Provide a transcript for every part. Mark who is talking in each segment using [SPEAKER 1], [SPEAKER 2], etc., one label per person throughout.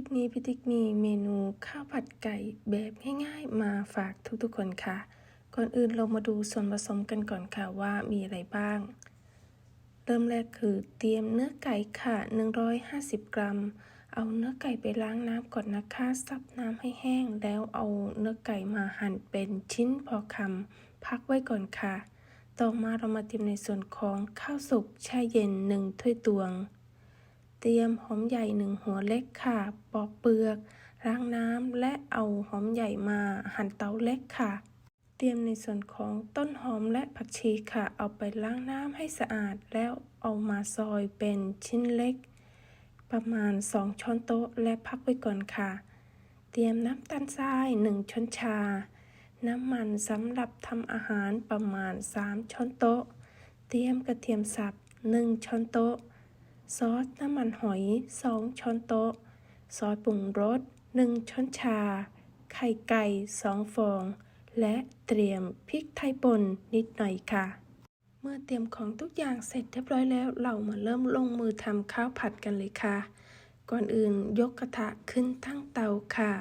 [SPEAKER 1] ลิปนี้พี่ติ๊กมีเมนูข้าวผัดไก่แบบง่ายๆ มาฝากทุกๆคนค่ะ ก่อนอื่นเรามาดูส่วนผสมกันก่อนค่ะว่ามีอะไรบ้าง เริ่มแรกคือเตรียมเนื้อไก่ค่ะ 150 กรัม เอาเนื้อไก่ไปล้างน้ำก่อนนะคะซับน้ำให้แห้ง แล้วเอาเนื้อไก่มาหั่นเป็นชิ้นพอคำพักไว้ก่อนค่ะ ต่อมาเรามาเตรียมในส่วนของข้าวสุกแช่เย็น 1 ถ้วยตวง เตรียมหอมใหญ่หนึ่งหัวเล็กค่ะ ปอกเปลือกล้างน้ำและเอาหอมใหญ่มาหั่นเตาเล็กค่ะ เตรียมในส่วนของต้นหอมและผักชีค่ะ เอาไปล้างน้ำให้สะอาดแล้วเอามาซอยเป็นชิ้นเล็ก ประมาณ 2 ช้อนโต๊ะและพักไว้ก่อนค่ะ เตรียมน้ำตาลทราย 1 ช้อนชา น้ำมันสำหรับทำอาหารประมาณ 3 ช้อนโต๊ะ เตรียมกระเทียมสับ 1 ช้อนโต๊ะ ซอสน้ำมันหอย 2 ช้อนโต๊ะ ซอสปรุงรส 1 ช้อนชา ไข่ไก่ 2 ฟอง และเตรียมพริกไทยป่นนิดหน่อยค่ะ เมื่อเตรียมของทุกอย่างเสร็จเรียบร้อยแล้ว เรามาเริ่มลงมือทำข้าวผัดกันเลยค่ะ ก่อนอื่นยกกระทะขึ้นตั้งเตาค่ะ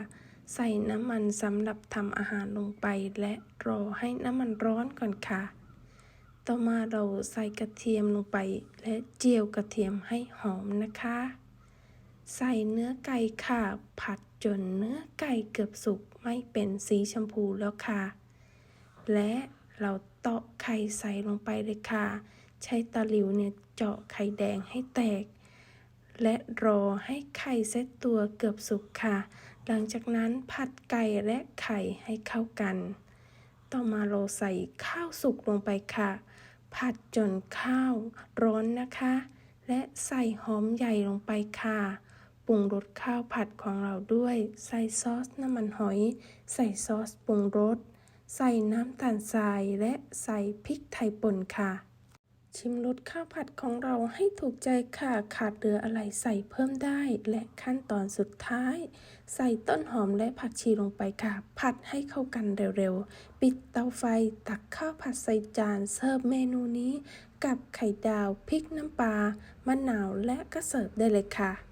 [SPEAKER 1] ใส่น้ำมันสำหรับทำอาหารลงไป และรอให้น้ำมันร้อนก่อนค่ะ ต่อมาเราใส่กระเทียมลงไปและเจียวกระเทียมให้หอมนะคะ ใส่เนื้อไก่ค่ะ ผัดจนเนื้อไก่เกือบสุกไม่เป็นสีชมพูแล้วค่ะ และเราเตาะไข่ใส่ลงไปเลยค่ะ ใช้ตะหลิวเนี่ยเจาะไข่แดงให้แตก และรอให้ไข่เซตตัวเกือบสุกค่ะ หลังจากนั้นผัดไก่และไข่ให้เข้ากัน ต่อมาเราใส่ข้าวสุกลงไปค่ะ ผัดจนข้าวร้อนนะคะ และใส่หอมใหญ่ลงไปค่ะปรุงรสข้าวผัดของเราด้วย ใส่ซอสน้ำมันหอย ใส่ซอสปรุงรส ใส่น้ำตาลทรายและใส่พริกไทยป่นค่ะ ชิมรสข้าวผัดของเราให้ถูกใจค่ะ ขาดเหลืออะไรใส่เพิ่มได้ และขั้นตอนสุดท้าย ใส่ต้นหอมและผักชีลงไปค่ะ ผัดให้เข้ากันเร็วๆ ปิดเตาไฟ ตักข้าวผัดใส่จานเสิร์ฟเมนูนี้ กับไข่ดาวพริกน้ำปลามะนาวและก็เสิร์ฟได้เลยค่ะ